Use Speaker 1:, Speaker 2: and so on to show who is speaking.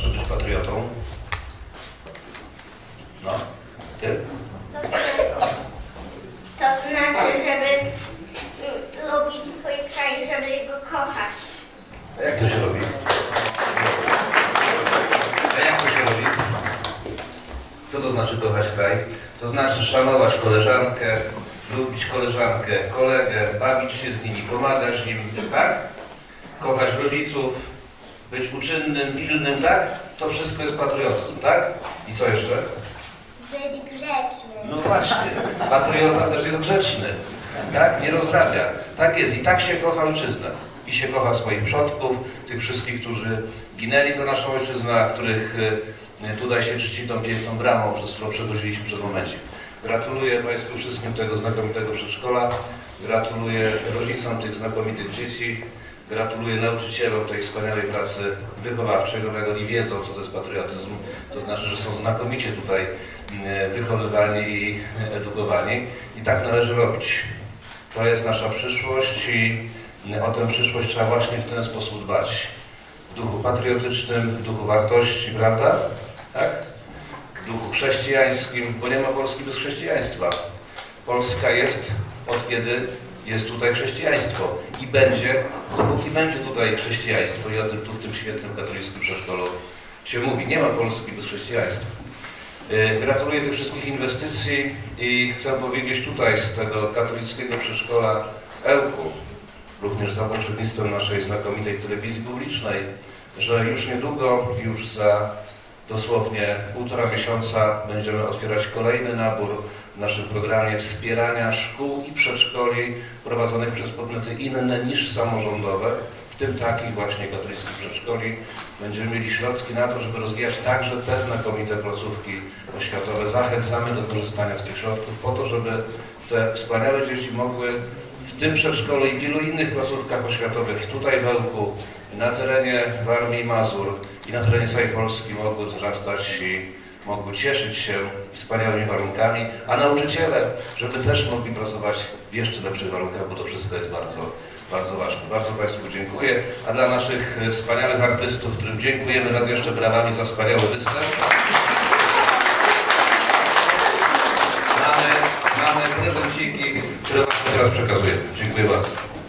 Speaker 1: znaczy być patriotą? No, ty?
Speaker 2: To znaczy, żeby mm, lubić swój kraj, żeby go kochać.
Speaker 1: A jak to się robi? A jak to się robi? Co to znaczy kochać kraj? To znaczy szanować koleżankę, lubić koleżankę, kolegę, bawić się z nimi, pomagać im, tak? Kochać rodziców, być uczynnym, pilnym, tak? To wszystko jest patriotyzm, tak? I co jeszcze?
Speaker 2: Być grzeczny.
Speaker 1: No właśnie, patriota też jest grzeczny, tak? Nie rozrabia. Tak jest i tak się kocha ojczyznę. I się kocha swoich przodków, tych wszystkich, którzy ginęli za naszą ojczyznę, a których y, tutaj się czci tą piękną bramą, przez którą przechodziliśmy przed momencie. Gratuluję Państwu wszystkim tego znakomitego przedszkola, gratuluję rodzicom tych znakomitych dzieci, gratuluję nauczycielom tej wspaniałej pracy wychowawczej, bo oni wiedzą, co to jest patriotyzm, to znaczy, że są znakomicie tutaj e, wychowywani i edukowani i tak należy robić. To jest nasza przyszłość i o tę przyszłość trzeba właśnie w ten sposób dbać. W duchu patriotycznym, w duchu wartości, prawda? Tak? W duchu chrześcijańskim, bo nie ma Polski bez chrześcijaństwa. Polska jest od kiedy jest tutaj chrześcijaństwo i będzie, dopóki będzie tutaj chrześcijaństwo i o tym tu w tym świetnym katolickim przedszkolu się mówi. Nie ma Polski bez chrześcijaństwa. Yy, Gratuluję tych wszystkich inwestycji i chcę powiedzieć tutaj z tego katolickiego przedszkola Ełku, również za pośrednictwem naszej znakomitej telewizji publicznej, że już niedługo, już za dosłownie półtora miesiąca będziemy otwierać kolejny nabór w naszym programie wspierania szkół i przedszkoli prowadzonych przez podmioty inne niż samorządowe, w tym takich właśnie katolickich przedszkoli. Będziemy mieli środki na to, żeby rozwijać także te znakomite placówki oświatowe. Zachęcamy do korzystania z tych środków po to, żeby te wspaniałe dzieci mogły w tym przedszkolu i wielu innych placówkach oświatowych, tutaj w Ełku, na terenie Warmii i Mazur i na terenie całej Polski mogły wzrastać i mogły cieszyć się wspaniałymi warunkami, a nauczyciele, żeby też mogli pracować w jeszcze lepszych warunkach, bo to wszystko jest bardzo, bardzo ważne. Bardzo Państwu dziękuję, a dla naszych wspaniałych artystów, którym dziękujemy raz jeszcze brawami za wspaniały występ. Mamy, mamy prezenciki, które teraz przekazujemy. Dziękuję bardzo.